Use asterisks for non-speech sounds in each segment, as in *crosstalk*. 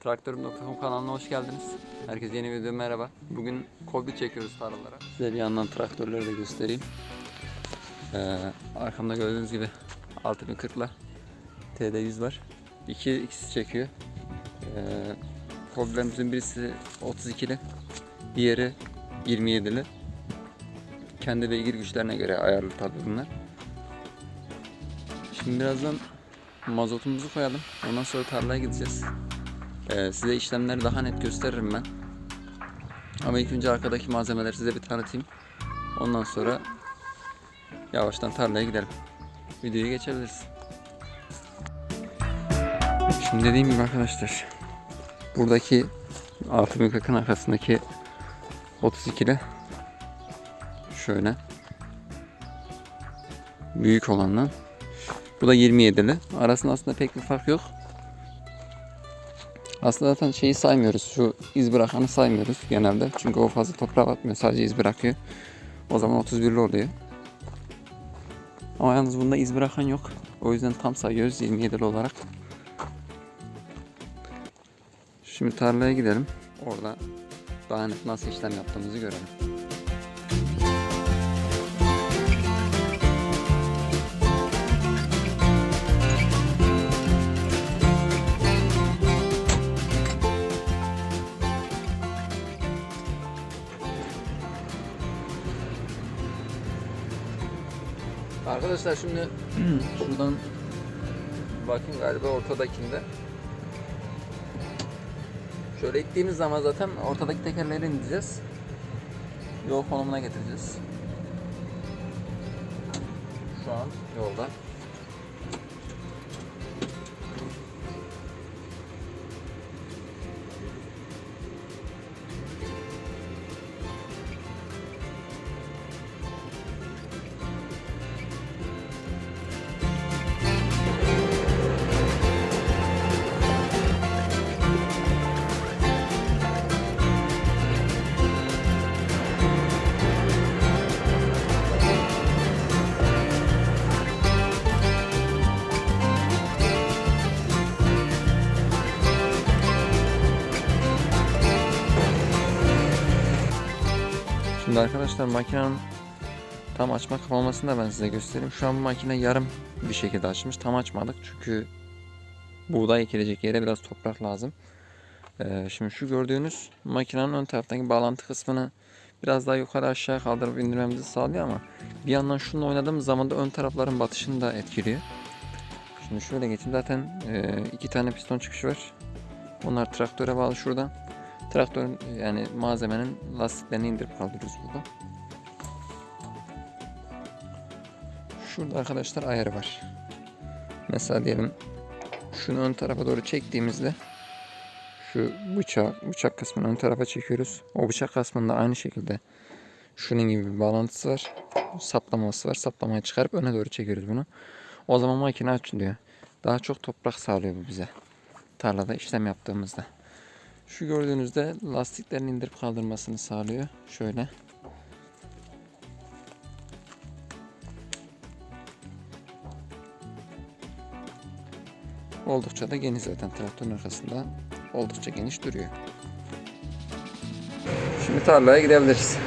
Traktörüm.com kanalına hoş geldiniz. Herkese yeni video merhaba. Bugün Kobi çekiyoruz tarlalara. Size bir yandan traktörleri de göstereyim. Ee, arkamda gördüğünüz gibi 6040'la TD100 var. İki, ikisi çekiyor. Ee, Kobilerimizin birisi 32'li, diğeri 27'li. Kendi beygir güçlerine göre ayarlı tabii bunlar. Şimdi birazdan mazotumuzu koyalım. Ondan sonra tarlaya gideceğiz. Ee, size işlemleri daha net gösteririm ben. Ama ilk önce arkadaki malzemeleri size bir tanıtayım. Ondan sonra yavaştan tarlaya gidelim. Videoya geçebiliriz. Şimdi dediğim gibi arkadaşlar buradaki 6040'ın arkasındaki 32'li şöyle büyük olandan bu da 27'li. Arasında aslında pek bir fark yok. Aslında zaten şeyi saymıyoruz. Şu iz bırakanı saymıyoruz genelde. Çünkü o fazla toprağa atmıyor. Sadece iz bırakıyor. O zaman 31'li oluyor. Ama yalnız bunda iz bırakan yok. O yüzden tam sayıyoruz 27'li olarak. Şimdi tarlaya gidelim. Orada daha net nasıl işlem yaptığımızı görelim. Arkadaşlar şimdi *clears throat* şuradan bakayım galiba ortadakinde. Şöyle ittiğimiz zaman zaten ortadaki tekerleri indireceğiz. Yol konumuna getireceğiz. Şu an yolda. Şimdi arkadaşlar makinenin tam açma kapamasını da ben size göstereyim. Şu an bu makine yarım bir şekilde açmış. Tam açmadık çünkü buğday ekilecek yere biraz toprak lazım. Ee, şimdi şu gördüğünüz makinenin ön taraftaki bağlantı kısmını biraz daha yukarı aşağı kaldırıp indirmemizi sağlıyor ama bir yandan şununla oynadığımız zaman da ön tarafların batışını da etkiliyor. Şimdi şöyle geçeyim zaten e, iki tane piston çıkışı var. Onlar traktöre bağlı şuradan. Traktörün yani malzemenin lastiklerini indirip kaldırıyoruz burada. Şurada arkadaşlar ayarı var. Mesela diyelim şunu ön tarafa doğru çektiğimizde şu bıçak, bıçak kısmını ön tarafa çekiyoruz. O bıçak kısmında aynı şekilde şunun gibi bir bağlantısı var. Saplaması var. Saplamayı çıkarıp öne doğru çekiyoruz bunu. O zaman makine açılıyor. Daha çok toprak sağlıyor bu bize. Tarlada işlem yaptığımızda. Şu gördüğünüzde lastiklerini indirip kaldırmasını sağlıyor. Şöyle. Oldukça da geniş zaten traktörün arkasında. Oldukça geniş duruyor. Şimdi tarlaya gidebiliriz.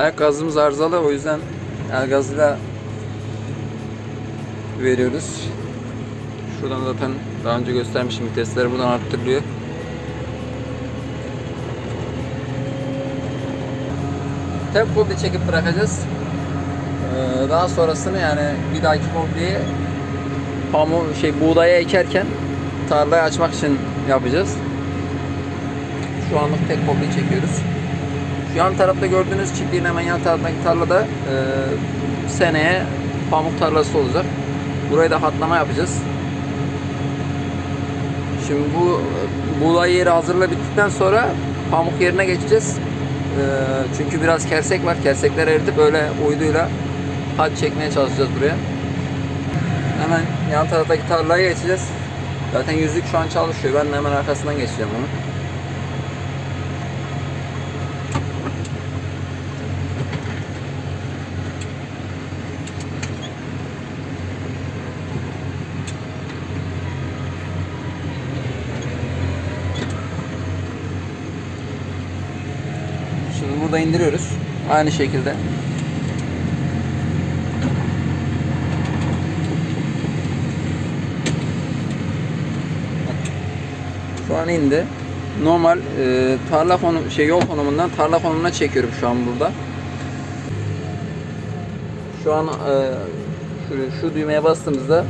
Ayak gazımız arızalı o yüzden el gazıyla veriyoruz. Şuradan zaten daha önce göstermişim vitesleri buradan arttırılıyor. Tek komple çekip bırakacağız. Ee, daha sonrasını yani bir dahaki kompliyi pamu şey buğdaya ekerken tarlayı açmak için yapacağız. Şu anlık tek komple çekiyoruz. Yan tarafta gördüğünüz çiftliğin hemen yan tarafındaki tarlada e, seneye pamuk tarlası olacak. Burayı da hatlama yapacağız. Şimdi bu buğday yeri hazırla bittikten sonra pamuk yerine geçeceğiz. E, çünkü biraz kersek var. Kersekleri eritip öyle uyduyla hat çekmeye çalışacağız buraya. Hemen yan taraftaki tarlaya geçeceğiz. Zaten yüzlük şu an çalışıyor. Ben de hemen arkasından geçeceğim onu. Şimdi burada indiriyoruz. Aynı şekilde. Şu an indi. Normal e, tarla konum şey yol konumundan tarla konumuna çekiyorum şu an burada. Şu an e, şu, şu düğmeye bastığımızda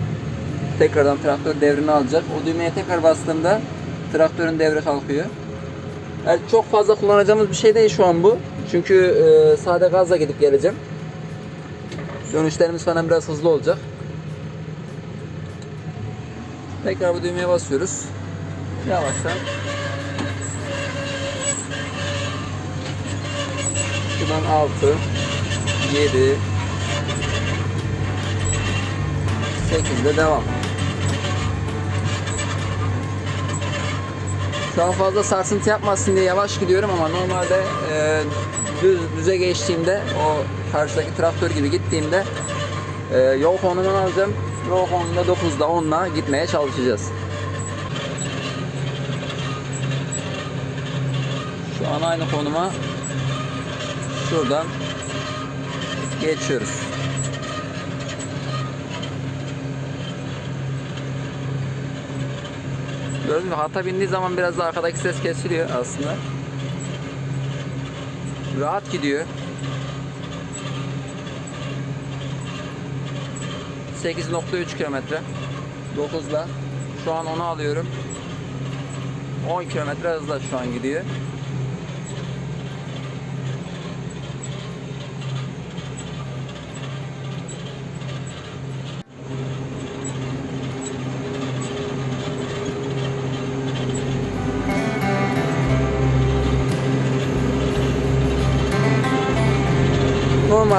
tekrardan traktör devrini alacak. O düğmeye tekrar bastığımda traktörün devri kalkıyor. Yani çok fazla kullanacağımız bir şey değil şu an bu. Çünkü e, sade gazla gidip geleceğim. Dönüşlerimiz falan biraz hızlı olacak. Tekrar bu düğmeye basıyoruz. Yavaştan. Şuradan 6 7 8'de devam. An fazla sarsıntı yapmasın diye yavaş gidiyorum ama normalde e, düz düze geçtiğimde o karşıdaki traktör gibi gittiğimde e, yol konumunu alacağım. Yol konumunda 9'da 10'la gitmeye çalışacağız. Şu an aynı konuma şuradan geçiyoruz. Gördünüz mü? Hata bindiği zaman biraz da arkadaki ses kesiliyor aslında. Rahat gidiyor. 8.3 kilometre 9'la şu an onu alıyorum 10 kilometre hızla şu an gidiyor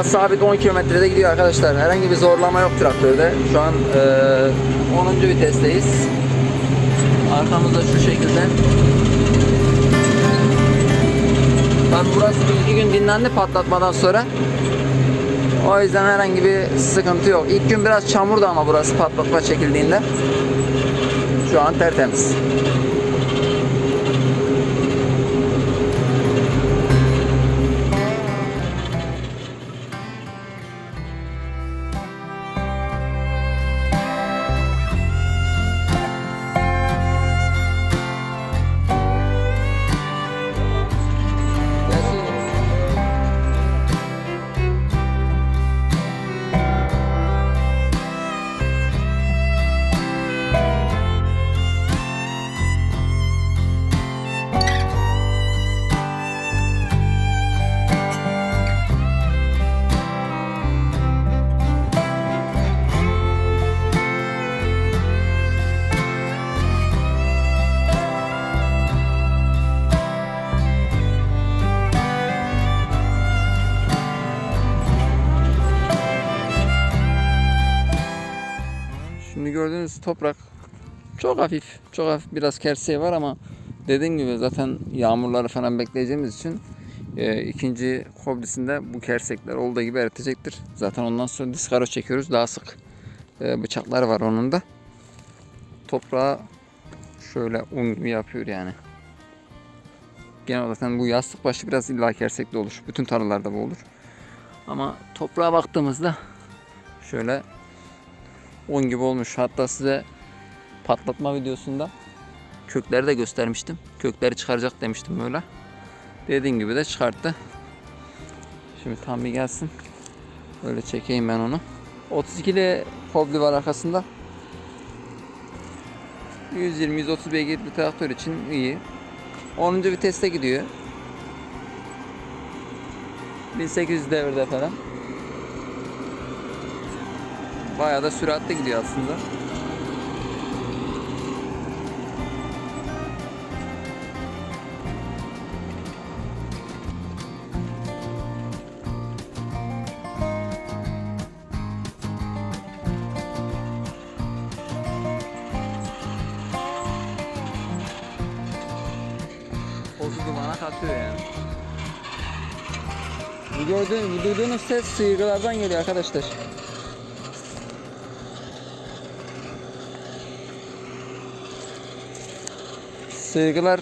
Normal sabit 10 kilometrede gidiyor arkadaşlar. Herhangi bir zorlama yok traktörde. Şu an e, 10. vitesteyiz. Arkamızda şu şekilde. Tabi burası bir iki gün dinlendi patlatmadan sonra. O yüzden herhangi bir sıkıntı yok. İlk gün biraz çamurdu ama burası patlatma çekildiğinde. Şu an tertemiz. Toprak çok hafif, çok hafif biraz kerseği var ama dediğim gibi zaten yağmurları falan bekleyeceğimiz için e, ikinci koblisinde bu kersekler olduğu gibi eritecektir. Zaten ondan sonra diskaro çekiyoruz. Daha sık e, bıçaklar var onun da. Toprağı şöyle un yapıyor yani. Genel olarak bu yastık başı biraz illa kersekli olur. Bütün tarlalarda bu olur. Ama toprağa baktığımızda şöyle un gibi olmuş. Hatta size patlatma videosunda kökleri de göstermiştim. Kökleri çıkaracak demiştim böyle. Dediğim gibi de çıkarttı. Şimdi tam bir gelsin. Böyle çekeyim ben onu. 32'li kobli var arkasında. 120-130 beygir bir traktör için iyi. 10. viteste gidiyor. 1800 devirde falan. Bayağı da süratle gidiyor aslında. Tozu dumana katıyor. Bu gördüğünüz, ses sıyırgalardan geliyor arkadaşlar. Sıyırgılar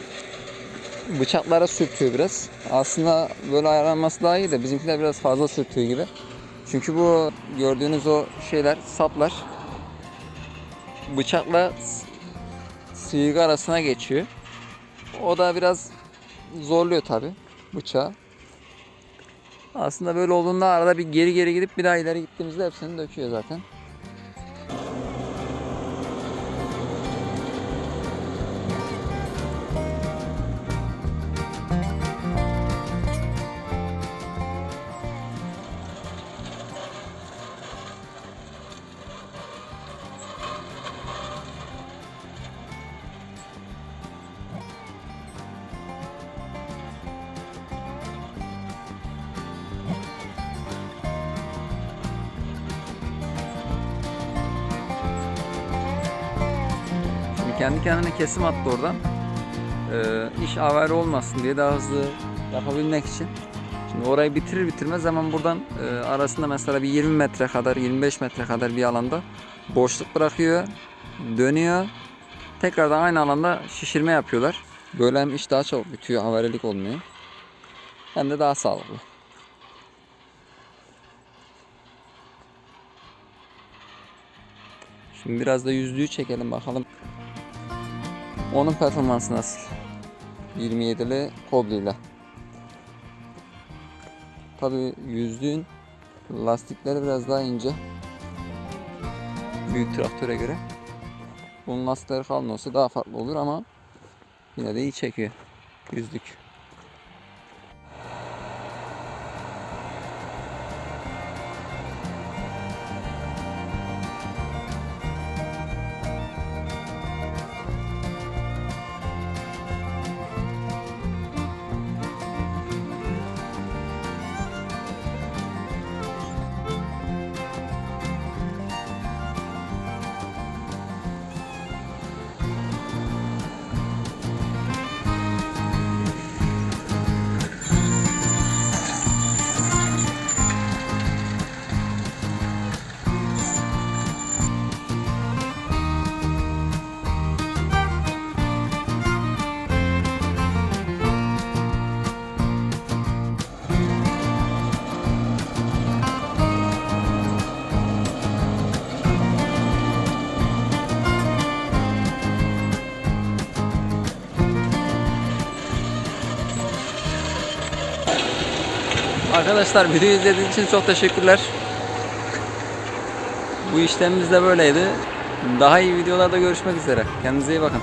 bıçaklara sürtüyor biraz. Aslında böyle ayarlanması daha iyi de bizimkiler biraz fazla sürtüyor gibi. Çünkü bu gördüğünüz o şeyler, saplar bıçakla sıyırgı arasına geçiyor. O da biraz zorluyor tabi bıçağı. Aslında böyle olduğunda arada bir geri geri gidip bir daha ileri gittiğimizde hepsini döküyor zaten. Kendi kendine kesim attı oradan. Ee, iş avare olmasın diye daha hızlı yapabilmek için. Şimdi orayı bitirir bitirmez hemen buradan e, arasında mesela bir 20 metre kadar 25 metre kadar bir alanda boşluk bırakıyor. Dönüyor. Tekrardan aynı alanda şişirme yapıyorlar. Böyle hem iş daha çabuk bitiyor, avarelik olmuyor. Hem de daha sağlıklı. Şimdi biraz da yüzlüğü çekelim bakalım. Onun performansı nasıl? 27'li Kobli ile. Tabi yüzlüğün lastikleri biraz daha ince. Büyük traktöre göre. Bunun lastikleri kalın olsa daha farklı olur ama yine de iyi çekiyor. Yüzlük. Arkadaşlar videoyu izlediğiniz için çok teşekkürler. Bu işlemimiz de böyleydi. Daha iyi videolarda görüşmek üzere. Kendinize iyi bakın.